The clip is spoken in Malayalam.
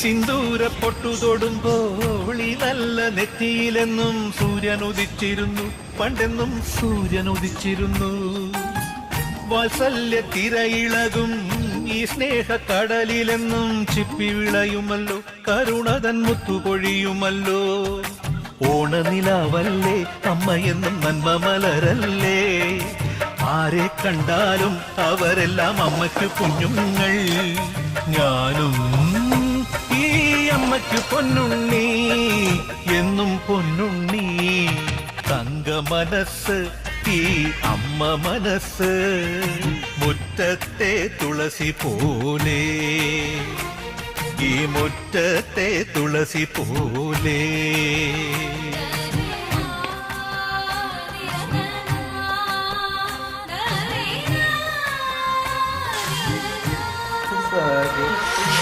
സിന്ദൂര പൊട്ടു തൊടുമ്പോൾ ഈ നല്ല നെറ്റിയിലെന്നും സൂര്യനുദിച്ചിരുന്നു പണ്ടെന്നും സൂര്യൻ ഉദിച്ചിരുന്നു. വാത്സല്യ തിരയിളകും ഈ സ്നേഹ കടലിലെന്നും ചിപ്പി വിളയുമല്ലോ. കരുണതൻ മുത്തുപൊഴിയുമല്ലോ. ഓണനിലാവല്ലേ അമ്മയെന്നും നന്മ മലരല്ലേ? ആരെ കണ്ടാലും അവരെല്ലാം അമ്മയ്ക്ക് കുഞ്ഞുങ്ങൾ ഞാനും நமக்கு പൊന്നുണ്ണി എന്നും പൊന്നുണ്ണി. தங்க മനസ്സ് ഈ അമ്മ മനസ്സ് മുറ്റത്തെ തുളസി പോലെ. ഈ മുറ്റത്തെ തുളസി പോലെ. Thank